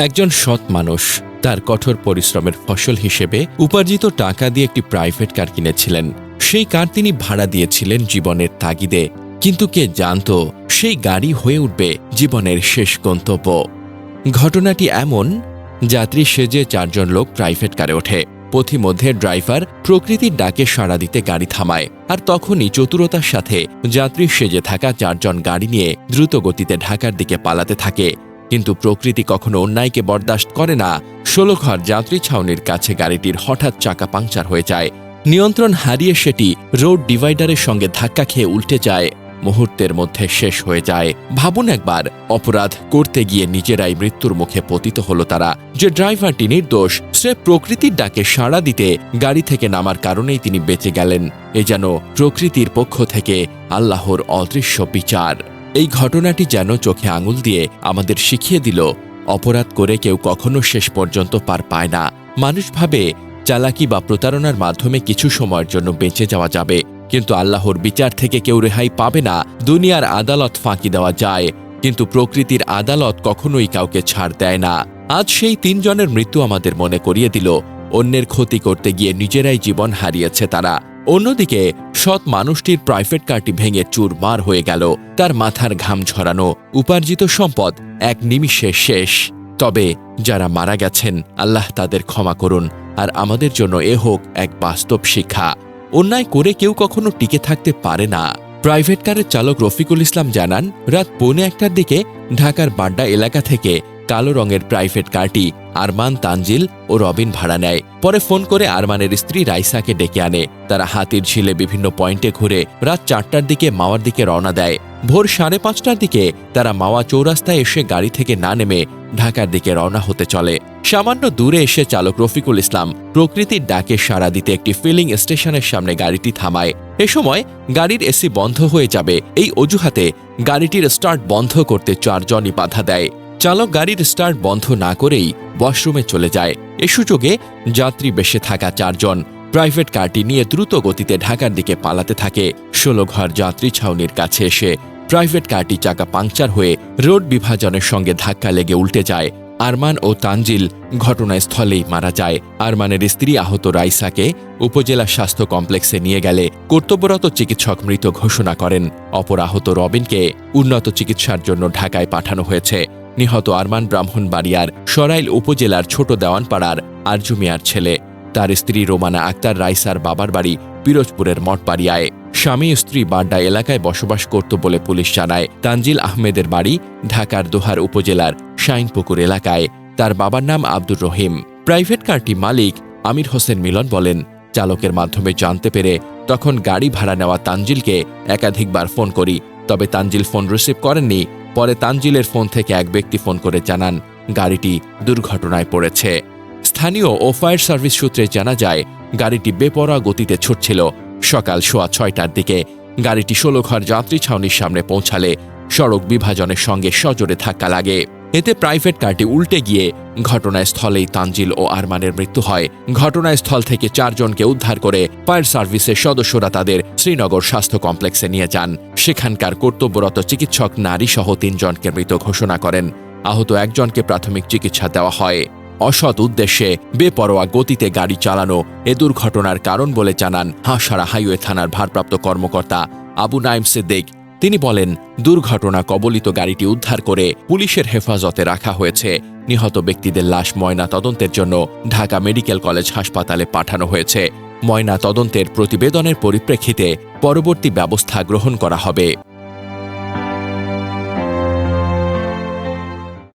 একজন সৎ মানুষ। তার কঠোর পরিশ্রমের ফসল হিসেবে উপার্জিত টাকা দিয়ে একটি প্রাইভেট কার কিনেছিলেন। সেই কার তিনি ভাড়া দিয়েছিলেন জীবনের তাগিদে। কিন্তু কে জানত, সেই গাড়ি হয়ে উঠবে জীবনের শেষ গন্তব্য। ঘটনাটি এমন, যাত্রী সেজে চারজন লোক প্রাইভেট কারে ওঠে। পথিমধ্যে ড্রাইভার প্রকৃতির ডাকে সাড়া দিতে গাড়ি থামায়। আর তখনই চতুরতার সাথে যাত্রী সেজে থাকা চারজন গাড়ি নিয়ে দ্রুত গতিতে ঢাকার দিকে পালাতে থাকে। কিন্তু প্রকৃতি কখনো অন্যায়কে বরদাস্ত করে না। ষোলঘর যাত্রী ছাউনির কাছে গাড়িটির হঠাৎ চাকা পাংচার হয়ে যায়। নিয়ন্ত্রণ হারিয়ে সেটি রোড ডিভাইডারের সঙ্গে ধাক্কা খেয়ে উল্টে যায়। মুহূর্তের মধ্যে শেষ হয়ে যায়। ভাবুন একবার, অপরাধ করতে গিয়ে নিজেরাই মৃত্যুর মুখে পতিত হলো তারা। যে ড্রাইভারটি নির্দোষ, সে প্রকৃতির ডাকে সাড়া দিতে গাড়ি থেকে নামার কারণেই তিনি বেঁচে গেলেন। এ যেন প্রকৃতির পক্ষ থেকে আল্লাহর অদৃশ্য বিচার। এই ঘটনাটি যেন চোখে আঙুল দিয়ে আমাদের শিখিয়ে দিল, অপরাধ করে কেউ কখনো শেষ পর্যন্ত পার পায় না। মানুষ ভাবে, চালাকি বা প্রতারণার মাধ্যমে কিছু সময়ের জন্য বেঁচে যাওয়া যাবে, কিন্তু আল্লাহর বিচার থেকে কেউ রেহাই পাবে না, দুনিয়ার আদালত ফাঁকি দেওয়া যায়, কিন্তু প্রকৃতির আদালত কখনোই কাউকে ছাড় দেয় না। আজ সেই তিনজনের মৃত্যু আমাদের মনে করিয়ে দিল, অন্যের ক্ষতি করতে গিয়ে নিজেরাই জীবন হারিয়েছে তারা। অন্যদিকে, সৎ মানুষটির প্রাইভেট কারটি ভেঙে চুরমার হয়ে গেল। তার মাথার ঘাম ঝরানো উপার্জিত সম্পদ এক নিমিষে শেষ। তবে যারা মারা গেছেন, আল্লাহ তাদের ক্ষমা করুন, আর আমাদের জন্য এ হোক এক বাস্তব শিক্ষা। অন্যায় করে কেউ কখনো টিকে থাকতে পারে না। প্রাইভেট কারের চালক রফিকুল ইসলাম জানান, রাত পৌনে একটার দিকে ঢাকার বাড্ডা এলাকা থেকে কালো রঙের প্রাইভেট কারটি আরমান তানজিল ও রবিন ভাড়া নেয়। পরে ফোন করে আরমানের স্ত্রী রাইসাকে ডেকে আনে। তারা হাতির ঝিলে বিভিন্ন পয়েন্টে ঘুরে রাত চারটার দিকে মাওয়ার দিকে রওনা দেয়। ভোর সাড়ে পাঁচটার দিকে তারা মাওয়া চৌরাস্তায় এসে গাড়ি থেকে না নেমে ঢাকার দিকে রওনা হতে চলে। সামান্য দূরে এসে চালক রফিকুল ইসলাম প্রকৃতির ডাকে সাড়া দিতে একটি ফিলিং স্টেশনের সামনে গাড়িটি থামায়। এ সময় গাড়ির এসি বন্ধ হয়ে যাবে। এই অজুহাতে গাড়িটির স্টার্ট বন্ধ করতে চারজনই বাধা দেয়। চালক গাড়ির স্টার্ট বন্ধ না করেই ওয়াশরুমে চলে যায়। এ সুযোগে যাত্রী বেশে থাকা চারজন প্রাইভেট কারটি নিয়ে দ্রুত গতিতে ঢাকার দিকে পালাতে থাকে। ষোলো ঘর যাত্রী ছাউনির কাছে এসে প্রাইভেট কারটি চাকা পাংচার হয়ে রোড বিভাজনের সঙ্গে ধাক্কা লেগে উল্টে যায়। আরমান ও তানজিল ঘটনাস্থলেই মারা যায়। আরমানের স্ত্রী আহত রাইসাকে উপজেলা স্বাস্থ্য কমপ্লেক্সে নিয়ে গেলে কর্তব্যরত চিকিৎসক মৃত ঘোষণা করেন। অপর আহত রবিনকে উন্নত চিকিৎসার জন্য ঢাকায় পাঠানো হয়েছে। নিহত আরমান ব্রাহ্মণবাড়িয়ার সরাইল উপজেলার ছোট দেওয়ানপাড়ার আরজু মিয়ার ছেলে। তার স্ত্রী রোমানা আক্তার রাইসার বাবার বাড়ি পিরোজপুরের মঠবাড়িয়ায়। স্বামী স্ত্রী বাড্ডা এলাকায় বসবাস করত বলে পুলিশ জানায়। তানজিল আহমেদের বাড়ি ঢাকার দোহার উপজেলার শাইনপুকুর এলাকায়। তার বাবার নাম আব্দুর রহিম। প্রাইভেট কারটি মালিক আমির হোসেন মিলন বলেন, চালকের মাধ্যমে জানতে পেরে তখন গাড়ি ভাড়া নেওয়া তানজিলকে একাধিকবার ফোন করি, তবে তানজিল ফোন রিসিভ করেননি। পরে তানজিলের ফোন থেকে এক ব্যক্তি ফোন করে জানান, গাড়িটি দুর্ঘটনায় পড়েছে। স্থানীয় ও ফায়ার সার্ভিস সূত্রে জানা যায়, গাড়িটি বেপরোয়া গতিতে ছুটছিল। সকাল সোয়া ছয়টার দিকে গাড়িটি ষোলো ঘর যাত্রী ছাউনির সামনে পৌঁছালে সড়ক বিভাজনের সঙ্গে সজোরে ধাক্কা লাগে। এতে প্রাইভেট কারটি উল্টে গিয়ে ঘটনাস্থলেই তানজিল ও আরমানের মৃত্যু হয়। ঘটনাস্থল থেকে চারজনকে উদ্ধার করে ফায়ার সার্ভিসের সদস্যরা তাদের শ্রীনগর স্বাস্থ্য কমপ্লেক্সে নিয়ে যান। সেখানকার কর্তব্যরত চিকিৎসক নারী সহ তিনজনকে মৃত ঘোষণা করেন। আহত একজনকে প্রাথমিক চিকিৎসা দেওয়া হয়। অসৎ উদ্দেশ্যে বেপরোয়া গতিতে গাড়ি চালানো এ দুর্ঘটনার কারণ বলে জানান হাঁসারা হাইওয়ে থানার ভারপ্রাপ্ত কর্মকর্তা আবু নাইম সিদ্দিক। তিনি বলেন, দুর্ঘটনা কবলিত গাড়িটি উদ্ধার করে পুলিশের হেফাজতে রাখা হয়েছে। নিহত ব্যক্তিদের লাশ ময়না তদন্তের জন্য ঢাকা মেডিকেল কলেজ হাসপাতালে পাঠানো হয়েছে। ময়না তদন্তের প্রতিবেদনের পরিপ্রেক্ষিতে পরবর্তী ব্যবস্থা গ্রহণ করা হবে।